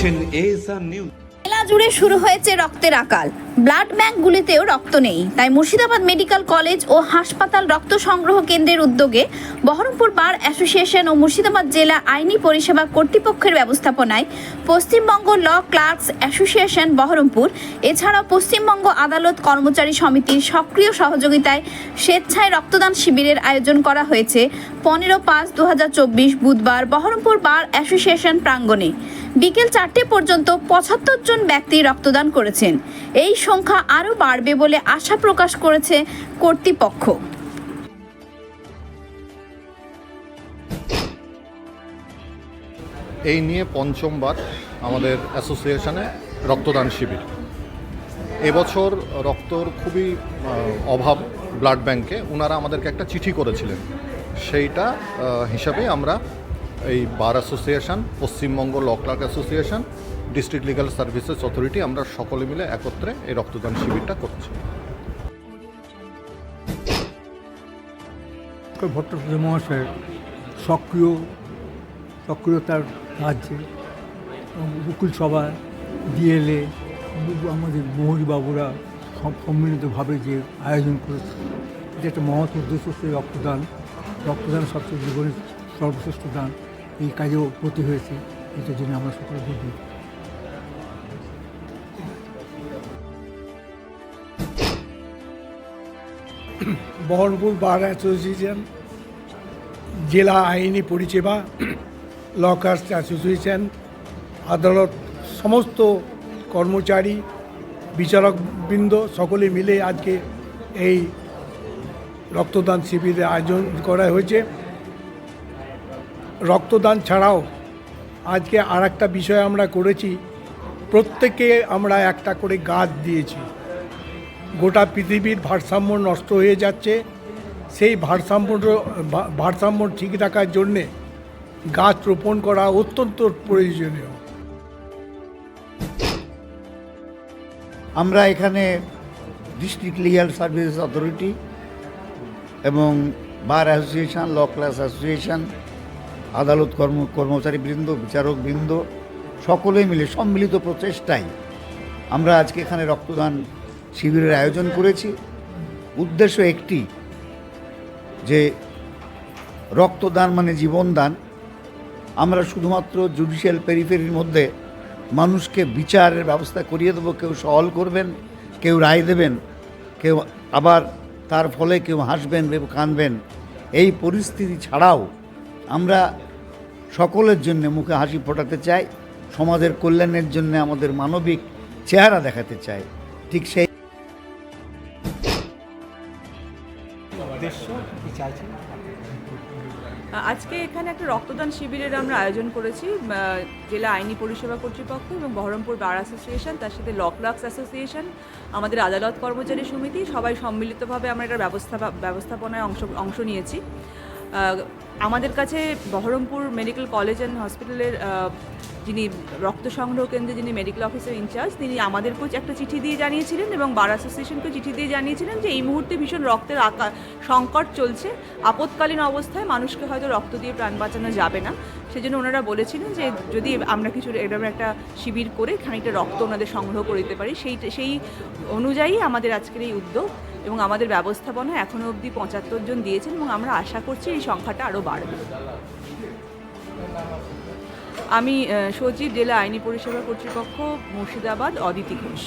দেখছেন ASR news. জেলা জুড়ে শুরু হয়েছে রক্তের আকাল। ব্লাড ব্যাংকগুলিতেও রক্ত নেই। তাই মুর্শিদাবাদ মেডিকেল কলেজ ও হাসপাতাল রক্ত সংগ্রহ কেন্দ্রের উদ্যোগে বহরমপুর বার অ্যাসোসিয়েশন ও মুর্শিদাবাদ জেলা আইনি পরিষেবা কর্তৃপক্ষের ব্যবস্থাপনায় Paschimbanga law clerks association Baharampur, এছাড়াও পশ্চিমবঙ্গ আদালত কর্মচারী সমিতির সক্রিয় সহযোগিতায় স্বেচ্ছায় রক্তদান শিবিরের আয়োজন করা হয়েছে পনেরো পাঁচ দু বুধবার বহরমপুর বার অ্যাসোসিয়েশন প্রাঙ্গণে। বিকেল চারটে পর্যন্ত পঁচাত্তর জন ব্যক্তি রক্তদান করেছেন। এই সংখ্যা আরও বাড়বে বলে আশা প্রকাশ করেছে কর্তৃপক্ষ। এই নিয়ে পঞ্চমবার আমাদের অ্যাসোসিয়েশনে রক্তদান শিবির। এবছর রক্তর খুবই অভাব ব্লাড ব্যাংকে। ওনারা আমাদেরকে একটা চিঠি করেছিলেন। সেইটা হিসাবে আমরা এই bar association, Paschimbanga law clerk association, district legal services authority, আমরা সকলে মিলে একত্রে এই রক্তদান শিবিরটা করছি। ভট্টাচার্য মহাশয়ের সক্রিয়, সক্রিয়তার সাহায্যে উকিল সভা, ডিএলএ, আমাদের সব সম্মিলিতভাবে যে আয়োজন করেছে, এটা একটা মহৎ উদ্দেশ্য সেই রক্তদান। রক্তদান সবচেয়ে জীবনের সর্বশ্রেষ্ঠ দান। এই কাজেও ক্ষতি হয়েছে। এটার জন্য আমরা সকলে গর্বিত বহরমপুর বার অ্যাসোসিয়েশন, জেলা আইনি পরিষেবা, লকার্স অ্যাসোসিয়েশন, আদালত, সমস্ত কর্মচারী, বিচারকবৃন্দ সকলে মিলে আজকে এই রক্তদান শিবিরের আয়োজন করা হয়েছে। রক্তদান ছাড়াও আজকে আর একটা বিষয় আমরা করেছি। প্রত্যেকে আমরা একটা করে গাছ দিয়েছি। গোটা পৃথিবীর ভারসাম্য নষ্ট হয়ে যাচ্ছে। সেই ভারসাম্য ভারসাম্য ঠিক রাখার জন্যে গাছ রোপণ করা অত্যন্ত প্রয়োজনীয়। আমরা এখানে ডিস্ট্রিক্ট লিগাল সার্ভিস অথরিটি এবং bar association law clerks association আদালত কর্ম কর্মচারীবৃন্দ বিচারকবৃন্দ সকলে মিলে সম্মিলিত প্রচেষ্টায় আমরা আজকে এখানে রক্তদান শিবিরের আয়োজন করেছি। উদ্দেশ্য একটি, যে রক্তদান মানে জীবনদান। আমরা শুধুমাত্র জুডিশিয়াল পেরিফেরির মধ্যে মানুষকে বিচারের ব্যবস্থা করিয়ে দেবো, কেউ সহল করবেন, কেউ রায় দেবেন, কেউ আবার তার ফলে কেউ হাসবেন কেউ কাঁদবেন এই পরিস্থিতি ছাড়াও আমরা সকলের জন্য মুখে হাসি ফোটাতে চাই, সমাজের কল্যাণের জন্য আমাদের মানবিক চেহারা দেখাতে চাই। ঠিক সেই আজকে এখানে একটা রক্তদান শিবিরের আমরা আয়োজন করেছি জেলা আইনি পরিষেবা কর্তৃপক্ষ এবং বহরমপুর বার অ্যাসোসিয়েশন, তার সাথে লকলাক্স অ্যাসোসিয়েশন, আমাদের আদালত কর্মচারী সমিতি, সবাই সম্মিলিতভাবে আমরা এটার ব্যবস্থা ব্যবস্থাপনায় অংশ অংশ নিয়েছি। আমাদের কাছে বহরমপুর মেডিকেল কলেজ অ্যান্ড হসপিটালের যিনি রক্ত সংগ্রহ কেন্দ্রে যিনি মেডিকেল অফিসার ইনচার্জ তিনি আমাদেরকেও একটা চিঠি দিয়ে জানিয়েছিলেন এবং বার অ্যাসোসিয়েশনকে চিঠি দিয়ে জানিয়েছিলেন যে এই মুহূর্তে ভীষণ রক্তের আকা, সংকট চলছে। আপৎকালীন অবস্থায় মানুষকে হয়তো রক্ত দিয়ে প্রাণ বাঁচানো যাবে না। সেজন্য ওনারা বলেছিলেন যে যদি আমরা কিছু এরকম একটা শিবির করে খানিকটা রক্ত ওনাদের সংগ্রহ করে দিতে পারি, সেই সেই অনুযায়ী আমাদের আজকের এই উদ্যোগ এবং আমাদের ব্যবস্থাপনা এখনও অবধি পঁচাত্তর জন দিয়েছেন এবং আমরা আশা করছি এই সংখ্যাটা আরও বাড়বে। আমি সজীব জেলা আইনি পরিষেবা কর্তৃপক্ষ মুর্শিদাবাদ অদিতি ঘোষ।